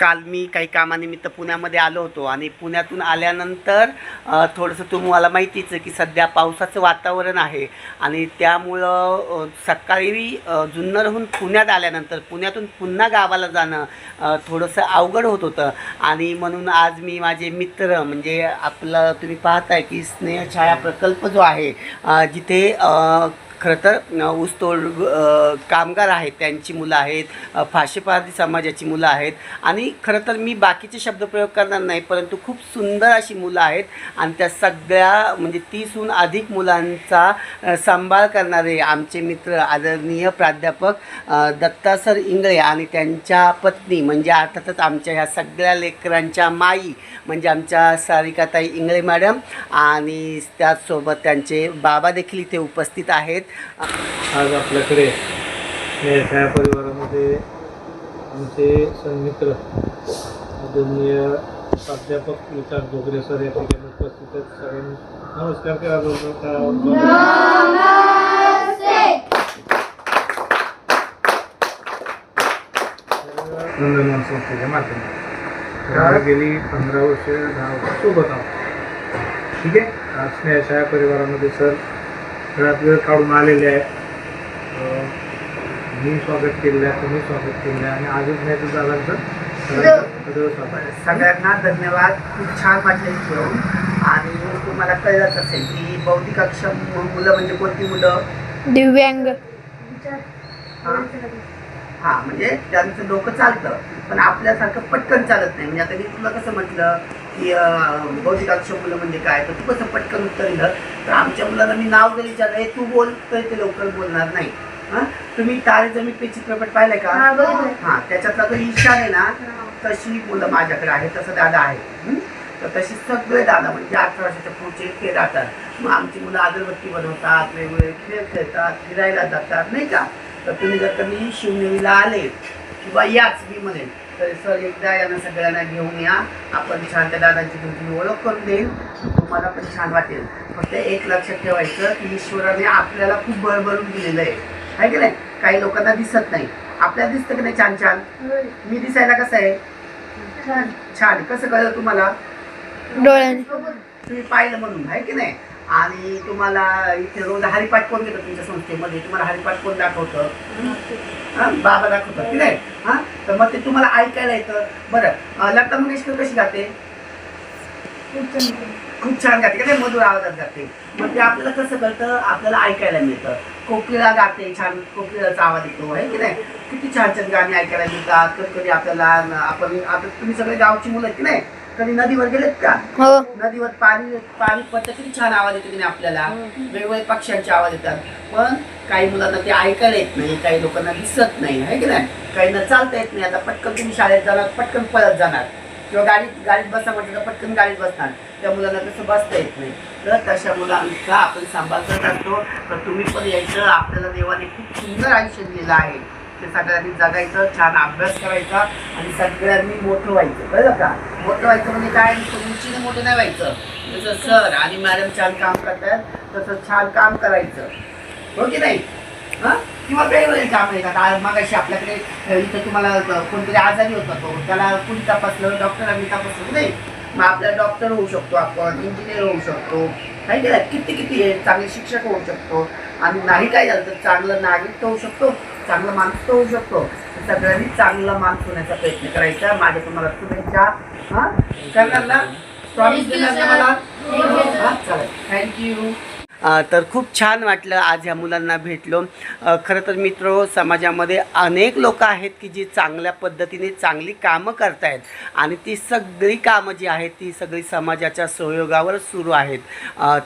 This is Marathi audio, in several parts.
काल मी काही कामानिमित्त पुण्यामध्ये आलो होतो आणि पुण्यातून आल्यानंतर थोडंसं तुम्हाला माहितीच आहे की सध्या पावसाचं वातावरण आहे आणि त्यामुळं सकाळी जुन्नरहून पुण्यात आल्यानंतर पुण्यातून पुन्हा गावाला जाणं थोडंसं अवघड होत होतं. आणि म्हणून आज मी माझे मित्र म्हणजे आपलं तुम्ही पाहताय की स्नेहछाया प्रकल्प जो आहे जिथे खरं तर ऊसतोड कामगार आहेत त्यांची मुलं आहेत फाशेपारदी समाजाची मुलं आहेत. आणि खरं तर मी बाकीचे शब्दप्रयोग करणार नाही परंतु खूप सुंदर अशी मुलं आहेत. आणि त्या सगळ्या म्हणजे तीसहून अधिक मुलांचा सांभाळ करणारे आमचे मित्र आदरणीय प्राध्यापक दत्ता सर इंगळे आणि त्यांच्या पत्नी म्हणजे अर्थातच आमच्या ह्या सगळ्या लेकरांच्या माई म्हणजे आमच्या सारिकाताई इंगळे मॅडम आणि त्याचसोबत त्यांचे बाबा देखील इथे उपस्थित आहेत. आज आपल्याकडे या छाया परिवारामध्ये आमचे सन्मित्र आदरणीय प्राध्यापक विकास डोगरे सर या ठिकाणी उपस्थित आहेत. सगळ्यांनी नमस्कार करा. नंदनवन संस्थेच्या माध्यमातून तर गेली पंधरा वर्ष दहा वर्ष. सोबत आहोत. ठीक आहे? आज स्नेहा छाया परिवारामध्ये सर घरात वेळ काढून आलेले आहे अं, मी स्वागत केलेलं आहे तुम्ही स्वागत केलेलं आहे. आणि आजच नाही तर दादांचं. सगळ्यांना धन्यवाद. खूप छान वाटलं आणि तुम्हाला कळलंच असेल की बौद्धिक अक्षम मुलं म्हणजे कोणती मुलं? दिव्यांग. हां म्हणजे त्यांचं डोकं चालतं. पण आपल्यासारखं पटकन चालत नाही. म्हणजे आता मी तुला कसं म्हटलं की अं, बौद्धिक अक्षम मुलं म्हणजे काय? तर तू कसं पटकन उत्तर दिलं? तर आमच्या मुलांना मी नाव जरी विचारलं "हे तू बोल तर ते लवकर बोलणार नाही. हां? तुम्ही तारे जमी पे चित्रपट पाहिलाय का? हां त्याच्यातला जो ईशान आहे ना तशी मुलं माझ्याकडे आहे तसं दादा आहे. हं? तर तशी सगळे दादा म्हणजे अठरा वर्षाच्या पुढचे ते राहतात मग आमची मुलं अगरबत्ती बनवतात वेगवेगळे खेळ खेळतात फिरायला जातात नाही का? तर तुम्ही जर कधी शिवनेरीला आले किंवा याच मी म्हणेन तर सर एकदा यांना सगळ्यांना घेऊन या. आपण छान त्या दादांची तुमची ओळख करून देईल. तुम्हाला पण छान वाटेल. फक्त एक लक्षात ठेवायचं की ईश्वराने आपल्याला खूप बळबळून दिलेलं आहे. आहे की नाही? काही लोकांना दिसत नाही. आपल्याला दिसतं की नाही छान छान मी दिसायला कसं आहे? छान कसं कळलं तुम्हाला? डोळ्याने. तुम्ही पाहिलं म्हणून आहे की नाही? आणि तुम्हाला इथे रोज हरिपाठ कोण घेतं तुमच्या संस्थेमध्ये. तुम्हाला हरिपाठ कोण दाखवतं? हा? बाबा दाखवतात की नाही? हा? तर मग ते तुम्हाला ऐकायला येतं. बरं लता मंगेशकर कशी गाते? खूप छान गाते. का नाही? मधुर आवाजात गाते. मग ते आपल्याला कसं कळतं? आपल्याला ऐकायला मिळतं. कोकिळा गाते छान कोकिळाचा आवाज येतो आहे की नाही? किती छान छान गाणी ऐकायला मिळतात. कधी कधी आपल्याला आपण आता तुम्ही सगळे गावची मुलं की नाही? कधी नदीवर गेलेत का? हो. नदीवर पाणी पाणी पडतं किती छान आवाज येतो की नाही आपल्याला? वेगवेगळे पक्ष्यांचे आवाज येतात. पण काही मुलांना ते ऐकायला येत नाही काही लोकांना दिसत नाही आहे की नाही? काहींना चालता येत नाही. आता पटकन तुम्ही शाळेत जाणार पटकन पळत जाणार. किंवा गाडीत गाडीत बसा म्हटलं तर पटकन गाडीत बसणार. त्या मुलांना तसं बसता येत नाही. तर तशा मुलांचा आपण सांभाळ करत असतो. तर तुम्ही पण यायचं. आपल्याला देवाने खूप सुंदर आयुष्य दिलेलं आहे. ते सगळ्यांनी जगायचं छान अभ्यास करायचा आणि सगळ्यांनी मोठं व्हायचं. कळलं का? मोठं व्हायचं म्हणजे काय? उंचीने मोठं नाही व्हायचं. जसं सर आणि मॅडम छान काम करतात तसं छान काम करायचं. हो की नाही? हा? किंवा वेगवेगळे काम येतात मग मगाशी आपल्याकडे इथं तुम्हाला कोणतरी आजारी होता तो. त्याला कुणी तपासलं? डॉक्टरांनी तपासलं की नाही? मग आपल्याला डॉक्टर होऊ शकतो आपण इंजिनियर होऊ शकतो. नाही की? किती किती आहे चांगले शिक्षक होऊ शकतो. आणि नाही काय झालं तर चांगलं नागरिक होऊ शकतो. चांगला माणूस होऊ शकतो. सगळ्यांनी चांगला माणूस होण्याचा प्रयत्न करायचा. माझ्या तुम्हाला शुभेच्छा. हा? करणार ना? प्रॉमिस देणार ना मला? हा? चालेल. थँक्यू तर खूप छान वाटलं आज ह्या मुलांना भेटलो. खरं तर मित्र समाजामध्ये अनेक लोक आहेत की जी चांगल्या पद्धतीने चांगली कामं करतायत आणि ती सगळी कामं जी आहेत ती सगळी समाजाच्या सहयोगावर सुरू आहेत.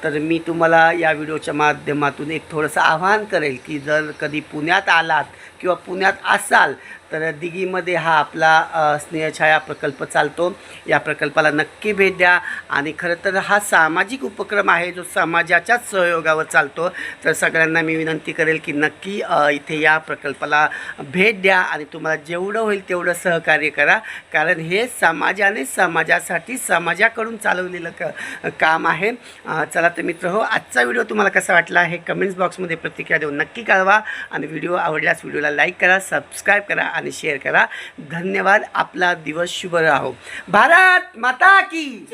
तर मी तुम्हाला या व्हिडिओच्या माध्यमातून एक थोडंसं आवाहन करेल की जर कधी पुण्यात आलात किंवा पुण्यात असाल तर दिघीमध्ये हा आपला स्नेहछाया प्रकल्प चालतो. या प्रकल्पाला नक्की भेट द्या. आणि खरं तर हा सामाजिक उपक्रम आहे जो समाजाच्याच सहयोगावर चालतो. तर सगळ्यांना मी विनंती करेल की नक्की इथे या प्रकल्पाला भेट द्या आणि तुम्हाला जेवढं होईल तेवढं सहकार्य करा. कारण हे समाजाने समाजासाठी समाजाकडून चालवलेलं क काम आहे. चला तर मित्र हो आजचा व्हिडिओ तुम्हाला कसा वाटला हे कमेंट्स बॉक्समध्ये प्रतिक्रिया देऊन नक्की कळवा. आणि व्हिडिओ आवडल्यास व्हिडिओला लाईक करा सबस्क्राईब करा. आणि शेअर करा. धन्यवाद. आपला दिवस शुभ राहो. भारत माता की